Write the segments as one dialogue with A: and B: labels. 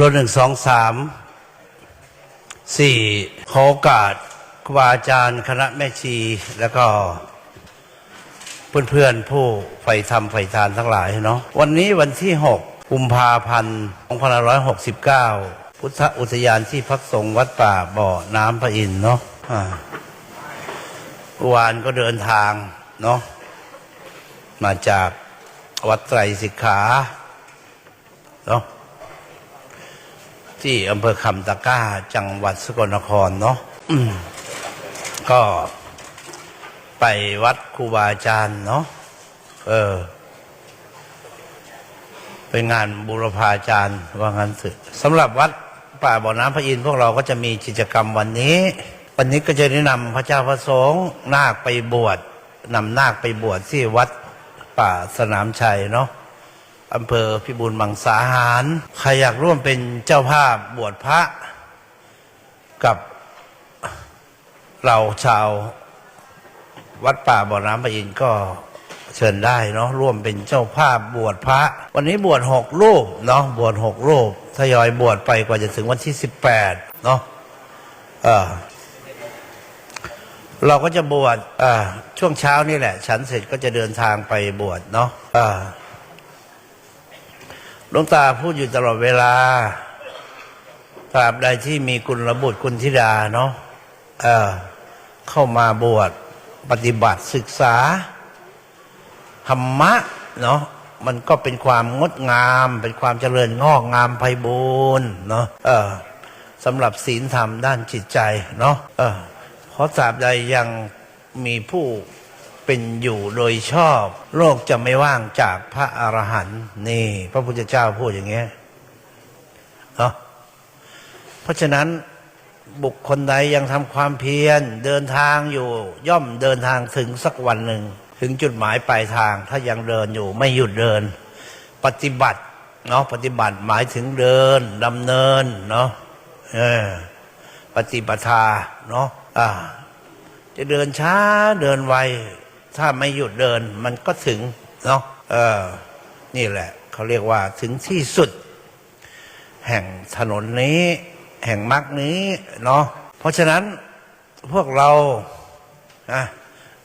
A: รถหนึ่งสองสามสี่ขอโอกาสครูบาอาจารย์คณะแม่ชี แล้วก็เพื่อนๆผู้ใฝ่ธรรมใฝ่ทานทั้งหลายเนาะวันนี้วันที่หกกุมภาพันธ์2569 พุทธอุทยานที่พักสงฆ์วัดป่าบ่อน้ำพระอินเนาะอ่าวานก็เดินทางเนาะมาจากวัดไตรสิกขาเนาะ ที่อำเภอคำตะก้า จังหวัดสกลนครเนาะก็ไปวัดครูบาอาจารย์เนาะเออเป็นงานบูรพาจารย์ว่างั้นเถอะสำหรับวัดป่าบ่อน้ำพระอินทร์พวกเราก็จะมีกิจกรรมวันนี้ วันนี้ก็จะได้นำพระเจ้าพระสงฆ์นาคไปบวชนำนาคไปบวชที่วัดป่าสนามชัยเนาะ อำเภอพิบูลมังสาหาร ใครอยากร่วมเป็นเจ้าภาพบวชพระกับเราชาววัดป่าบ่อน้ำปะอินก็เชิญได้เนาะร่วมเป็นเจ้าภาพบวชพระ วันนี้บวชหกรูปเนาะบวชหกรูปทยอยบวชไปกว่าจะถึงวันที่สิบแปดเนาะเออเราก็จะบวชช่วงเช้านี่แหละ ฉันเสร็จก็จะเดินทางไปบวชเนาะ หลวงตาพูดอยู่ตลอดเวลาตราบใดที่มีคุณระบุตรคุณธิดาเนาะเอ่อเข้ามาบวชปฏิบัติศึกษาธรรมะเนาะมันก็เป็นความงดงาม เป็นความเจริญงอกงามไพบูรณ์เนาะเออสำหรับศีลธรรมด้านจิตใจเนาะเออเพราะตราบใดยังมีผู้ เป็นอยู่โดยชอบ โลกจะไม่ว่างจากพระอรหันต์นี่ พระพุทธเจ้าพูดอย่างเงี้ยเนาะเพราะฉะนั้นบุคคลใดยังทำความเพียรเดินทางอยู่ ย่อมเดินทางถึงสักวันหนึ่ง ถึงจุดหมายปลายทาง ถ้ายังเดินอยู่ไม่หยุดเดิน ปฏิบัติเนาะปฏิบัติหมายถึงเดินดำเนินเนาะเออปฏิปทาเนาะอ่าจะเดินช้าเดินไว ถ้าไม่หยุดเดินมันก็ถึงเนาะเออนี่แหละเขาเรียกว่าถึงที่สุด แห่งถนนนี้ แห่งมรรคนี้เนาะเพราะฉะนั้นพวกเราอะ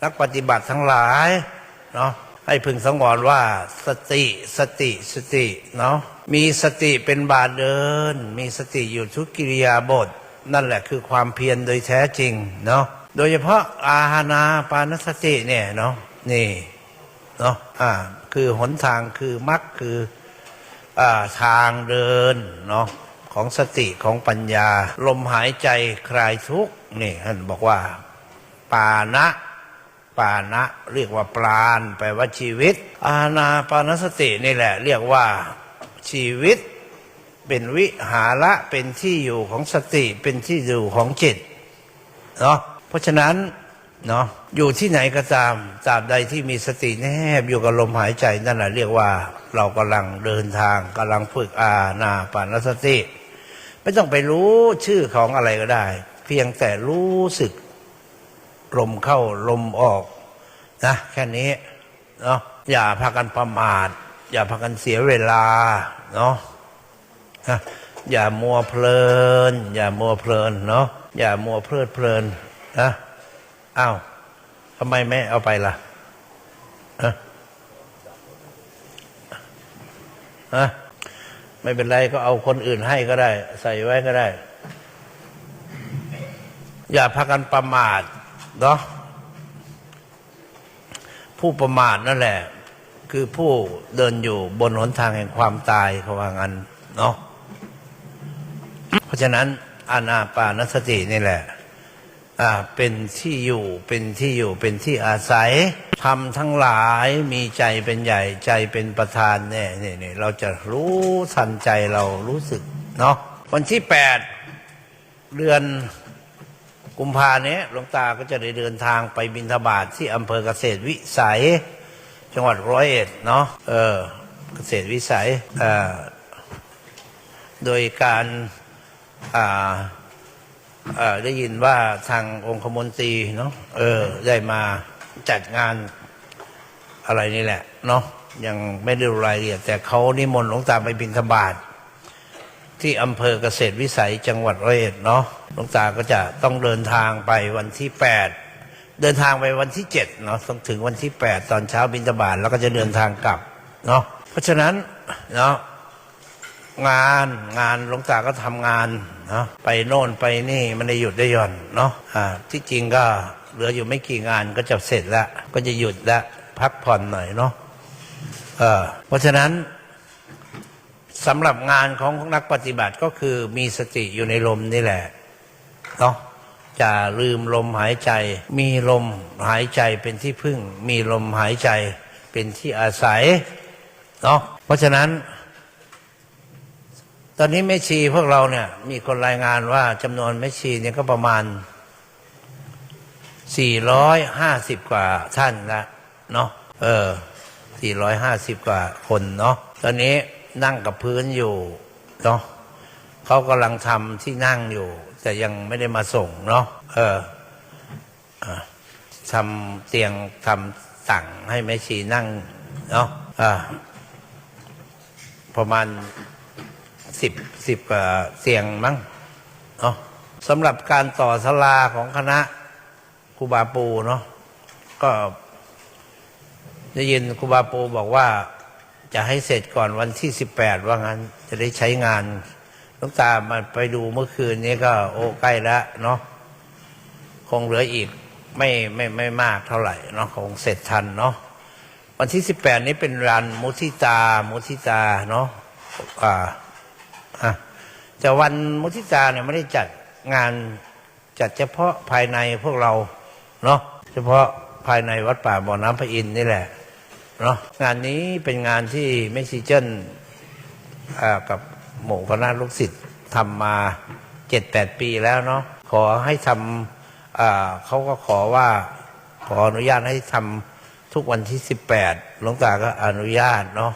A: นักปฏิบัติทั้งหลายเนาะให้พึงสังวรว่าสติสติสติเนาะมีสติเป็นบาทเดิน มีสติอยู่ทุกกิริยาบท นั่นแหละคือความเพียรโดยแท้จริงเนาะ โดยเฉพาะอาหานาปานสติเนี่ยเนาะนี่เนาะอ่าคือหนทางคือมรรคคืออ่าทางเดินเนาะของสติของปัญญา ลมหายใจคลายทุกข์นี่ท่านบอกว่า ปานะปานะเรียกว่าปราณแปลว่าชีวิต อาณาปานสตินี่แหละ เรียกว่าชีวิต เป็นวิหาระเป็นที่อยู่ของสติเป็นที่อยู่ของจิตเนาะ เพราะฉะนั้นเนาะอยู่ที่ไหนก็ตามตราบใดที่มีสติแนบอยู่กับลมหายใจนั่นแหละเรียกว่า เรากำลังเดินทางกำลังฝึกอาณาปานสติ ไม่ต้องไปรู้ชื่อของอะไรก็ได้ เพียงแต่รู้สึกลมเข้าลมออกนะแค่นี้เนาะอย่าพากันประมาท อย่าพากันเสียเวลาเนาะนะอย่ามัวเพลิน อย่ามัวเพลินเนาะอย่ามัวเพลิดเพลิน นะอ้าวทำไมไม่เอาไปล่ะอะอะไม่เป็นไรก็เอาคนอื่นให้ก็ได้ ใส่ไว้ก็ได้ อย่าพากันประมาทเนาะผู้ประมาทนั่นแหละ คือผู้เดินอยู่บนหนทางแห่งความตายเขาว่างั้นเนาะเพราะฉะนั้นอานาปานสตินี่แหละ เป็นที่อยู่เป็นที่อยู่เป็นที่อาศัยทำทั้งหลายมีใจเป็นใหญ่ใจเป็นประธานเนี่ยเนี่ยเนี่ยเราจะรู้ทันใจเรารู้สึกเนาะวันที่แปดเดือนกุมภาเนี้ยหลวงตาก็จะได้เดินทางไปบินทบาทที่อำเภอเกษตรวิสัย จังหวัดร้อยเอ็ดเนาะเออเกษตรวิสัยอ่อโดยการอ่า ได้ยินว่าทางองคมนตรีเนาะเออ ได้มาจัดงานอะไรนี่แหละ เนาะยังไม่ได้รู้รายละเอียดแต่เขานิมนต์หลวงตาไปบินทบาทที่อำเภอเกษตรวิสัยจังหวัดร้อยเอ็ดเนาะหลวงตาก็จะต้องเดินทางไปวันที่8เดินทางไปวันที่7เนาะต้องถึงวันที่8ตอนเช้าบิณฑบาตแล้วก็จะเดินทางกลับเนาะเพราะฉะนั้นเนาะ งานงานหลวงตาก็ทำงานเนาะไปโน่นไปนี่มันได้หยุดได้ย่อนเนาะอ่าที่จริงก็เหลืออยู่ไม่กี่งานก็จะเสร็จแล้วก็จะหยุดแล้วพักผ่อนหน่อยเนาะเเพราะฉะนั้นสำหรับงานของนักปฏิบัติก็คือมีสติอยู่ในลมนี่แหละเนาะจะลืมลมหายใจ มีลมหายใจเป็นที่พึ่ง มีลมหายใจเป็นที่อาศัยเนาะเพราะฉะนั้น ตอนนี้แม่ชีพวกเราเนี่ย มีคนรายงานว่าจำนวนแม่ชีเนี่ยก็ประมาณ 450 กว่าท่านละเนาะเออ 450 กว่าคนเนาะตอนนี้นั่งกับพื้นอยู่เนาะเขากำลังทำที่นั่งอยู่ แต่ยังไม่ได้มาส่งเนาะเออทำเตียงทำสั่งให้แม่ชีนั่งเนาะอ่าประมาณ สิบสิบเสียงมั้งเนาะสำหรับการต่อสลาของคณะครูบาปูเนาะก็ได้ยินครูบาปูบอกว่าจะให้เสร็จก่อนวันที่สิบแปดว่างั้นจะได้ใช้งานลูกตามาไปดูเมื่อคืนนี้ก็โอ้ใกล้แล้วเนาะคงเหลืออีกไม่ไม่ไม่มากเท่าไหร่เนาะคงเสร็จทันเนาะวันที่สิบแปดนี้เป็นรันมุทิตา มุทิตาเนาะอ่า อะแต่วันมุทิตาเนี่ยไม่ได้จัดงานจัดเฉพาะภายในพวกเราเนาะเฉพาะภายในวัดป่าบ่อน้ำพระอินทร์นี่แหละเนาะงานนี้เป็นงานที่แม่ซีเจนกับหมู่คณะลูกศิษย์ทำมาเจ็ดแปดปีแล้วเนาะขอให้ทำอ่าเขาก็ขอว่าขออนุญาตให้ทำทุกวันที่สิบแปดหลวงตาก็อนุญาตเนาะ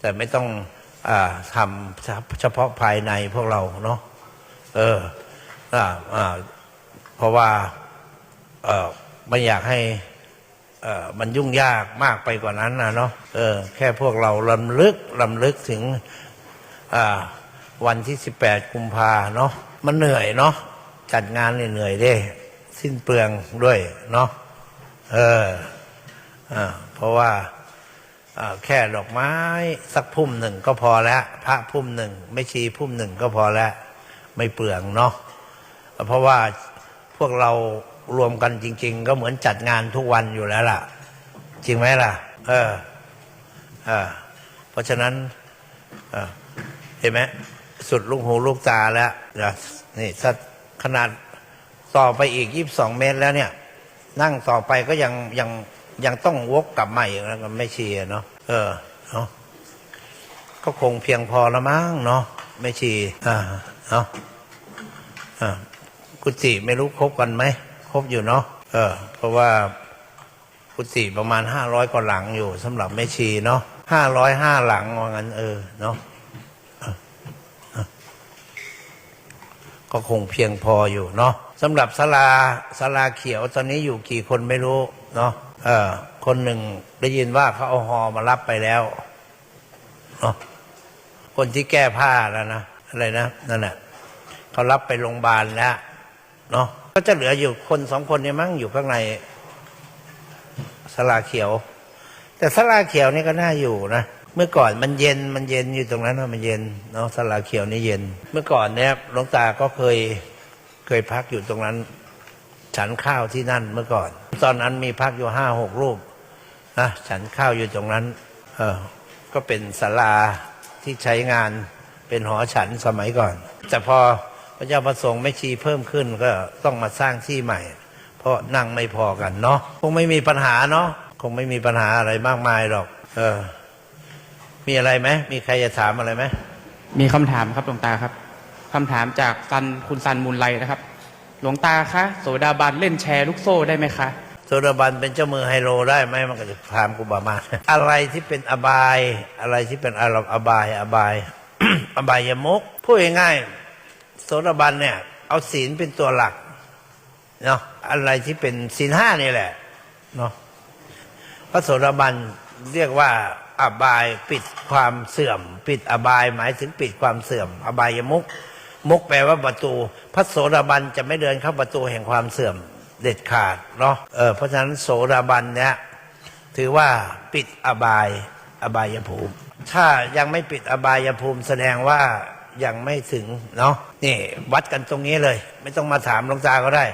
A: แต่ไม่ต้อง ทำเฉพาะภายในพวกเราเนาะเอออเพราะว่าไม่อยากให้มันยุ่งยากมากไปกว่านั้นนะเนาะเออแค่พวกเราลำลึกลำลึกถึงวันที่สิบแปดกุมภาเนาะมันเหนื่อยเนาะจัดงานเหนื่อยเด้สิ้นเปลืองด้วยเนาะเอออ่าเพราะว่า แค่ดอกไม้สักพุ่มหนึ่งก็พอแล้ว พระพุ่มหนึ่งไม่ชีพุ่มหนึ่งก็พอแล้ว ไม่เปลืองเนาะเพราะว่าพวกเรารวมกันจริง ๆ ก็เหมือนจัดงานทุกวันอยู่แล้วล่ะ จริงไหมล่ะ เออเออเพราะฉะนั้นเออเห็นไหมสุดลูกหูลูกตาแล้วนี่ถ้าขนาดต่อไปอีกยี่สิบสองเมตรแล้วเนี่ย นั่งต่อไปก็ยังยัง ยังต้องวกกลับมาอีกแล้วก็ไม่เชียเนาะเออเนาะก็คงเพียงพอละมั้งเนาะไม่ชีอ่าเนาะอ่ากุฏิไม่รู้ครบกันไหมครบอยู่เนาะเออ เพราะว่ากุฏิประมาณห้าร้อยกว่าหลังอยู่สำหรับแม่ชีเนาะห้าร้อยห้าหลังว่างั้นเออเนาะก็คงเพียงพออยู่เนาะสำหรับศาลาศาลาเขียวตอนนี้อยู่กี่คนไม่รู้เนาะ เออ คนหนึ่งได้ยินว่าเขาเอาฮอมารับไปแล้วเนาะคนที่แก้ผ้าแล้วนะอะไรนะนั่นแหละเขารับไปโรงพยาบาลแล้วเนาะก็จะเหลืออยู่คนสองคนเนี่ยมั้งอยู่ข้างในศาลาเขียว แต่ศาลาเขียวนี่ก็น่าอยู่นะเมื่อก่อนมันเย็นมันเย็นอยู่ตรงนั้นมันเย็นเนาะศาลาเขียวนี่เย็น เมื่อก่อนเนี่ยหลวงตาก็เคยเคยพักอยู่ตรงนั้น ฉันข้าวที่นั่นเมื่อก่อน ตอนนั้นมีพักอยู่ห้าหกรูปนะฉันข้าวอยู่ตรงนั้น เออก็เป็นศาลาที่ใช้งานเป็นหอฉันสมัยก่อน แต่พอพระเจ้าประสงค์ไม่ชีเพิ่มขึ้นก็ต้องมาสร้างที่ใหม่ เพราะนั่งไม่พอกันเนาะคงไม่มีปัญหาเนาะคงไม่มีปัญหาอะไรมากมายหรอก เออ มีอะไรไหมมีใครจะถามอะไรไหม
B: มีคำถามครับหลวงตาครับคำถามจากซันคุณซันมูลไลนะครับ หลวงตาคะโสดาบันเล่นแชร์ลูกโซ่ได้ไหมคะ
A: โซดาบันเป็นเจ้ามือไฮโลได้ไหมมันก็จะถามกูบามา อะไรที่เป็นอบาย อะไรที่เป็นอารมณ์อบายอบาย อบายยมุกพูดง่ายๆโสดาบันเนี่ย เอาศีลเป็นตัวหลักเนาะอะไรที่เป็นศีลห้านี่แหละเนาะพระโสดาบันเรียกว่าอบายปิดความเสื่อม ปิดอบายหมายถึงปิดความเสื่อม อบายยมุก มุกแปลว่าประตู พระโสดาบันจะไม่เดินเข้าประตูแห่งความเสื่อมเด็ดขาดเนาะเออเพราะฉะนั้นโสดาบันเนี่ยถือว่าปิดอบายอบายภูมิ ถ้ายังไม่ปิดอบายภูมิแสดงว่ายังไม่ถึงเนาะนี่วัดกันตรงนี้เลย ไม่ต้องมาถามหลวงตาก็ได้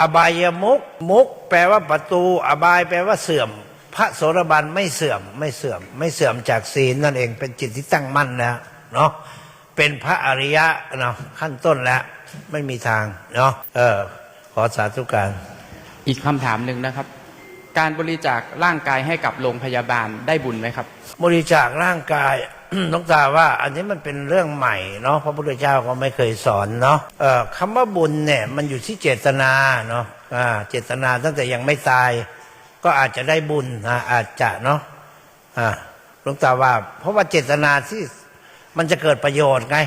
A: อบายมุกมุก แปลว่าประตู อบายแปลว่าเสื่อม พระโสดาบันไม่เสื่อมไม่เสื่อม ไม่เสื่อมจากศีลนั่นเองเป็นจิตที่ตั้งมั่นแล้วเนาะ เป็นพระอริยะเนาะขั้นต้นแล้ว ไม่มีทางเนาะเออ ขอสาธุการ
B: อีกคำถามหนึ่งนะครับ การบริจาคร่างกายให้กับโรงพยาบาลได้บุญไหมครับ
A: บริจาคร่างกาย น้องตาว่าอันนี้มันเป็นเรื่องใหม่เนาะพระพุทธเจ้าก็ไม่เคยสอนเนาะเอ่อคำว่าบุญเนี่ยมันอยู่ที่เจตนาเนาะอ่าเจตนาตั้งแต่ยังไม่ตาย ก็อาจจะได้บุญนะอาจจะเนาะอ่าหลวงตาว่า เพราะว่าเจตนาที่ มันจะเกิดประโยชน์ไง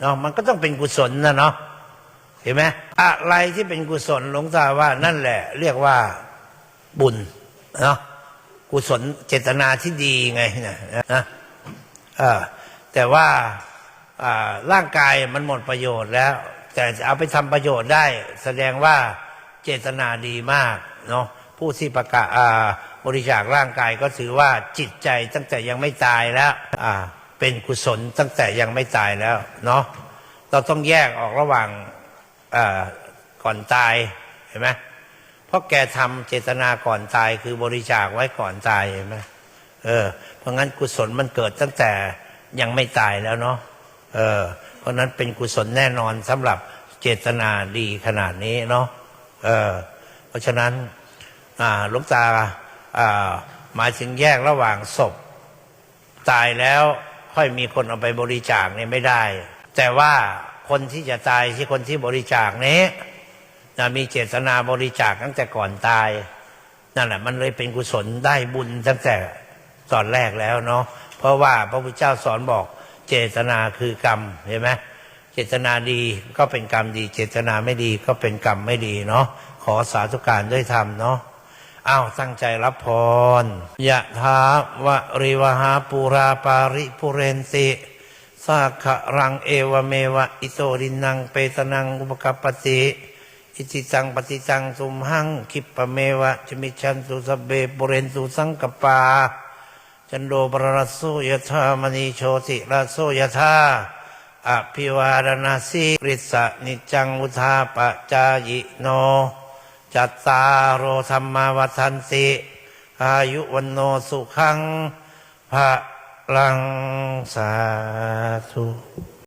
A: เนาะมันก็ต้องเป็นกุศลนะเนาะเห็นไหมอะไรที่เป็นกุศลหลวงตาว่านั่นแหละ เรียกว่าบุญเนาะกุศลเจตนาที่ดีไงนะนะแต่ว่าร่างกายมันหมดประโยชน์แล้ว แต่จะเอาไปทำประโยชน์ได้ แสดงว่าเจตนาดีมากเนาะผู้ที่ประกาศอ่าบริจาคร่างกายก็ถือว่าจิตใจตั้งแต่ยังไม่ตายแล้ว อ่า เป็นกุศลตั้งแต่ยังไม่ตายแล้วเนาะเราต้องแยกออกระหว่างก่อนตายเห็นไหมเพราะแกทำเจตนาก่อนตายคือบริจาคไว้ก่อนตายเห็นไหมเออ เพราะงั้นกุศลมันเกิดตั้งแต่ยังไม่ตายแล้วเนาะเออ เพราะนั้นเป็นกุศลแน่นอนสำหรับเจตนาดีขนาดนี้เนาะเออ เพราะฉะนั้นลูกจ่าหมายถึงแยกระหว่างศพตายแล้ว ค่อยมีคนเอาไปบริจาคเนี่ยไม่ได้ แต่ว่าคนที่จะตายที่คนที่บริจาคนี้นะมีเจตนาบริจาคตั้งแต่ก่อนตายนั่นแหละมันเลยเป็นกุศลได้บุญตั้งแต่ตอนแรกแล้วเนาะเพราะว่าพระพุทธเจ้าสอนบอกเจตนาคือกรรมเห็นไหมเจตนาดีก็เป็นกรรมดี เจตนาไม่ดีก็เป็นกรรมไม่ดีเนาะขอสาธุการด้วยธรรมเนาะ อ้าวตั้งใจรับพรยะถาวะริวหาปูราปาริปุเรนติสาขะรังเอวเมวะ อิโตดินังเปตนังอุปกปติอิติตังปฏิตังสุมหังคิปะเมวะจมิชันสุสเบปุเรนสุสังกปา จันโดปรรัสโสยธามณีโชติรัสโสยธาอภิวารณาสีริสะนิจังอุทาปะจายโน จัตตารโรธรรมาวัฏันติ อายุวันโนสุขังพระลังสาธุ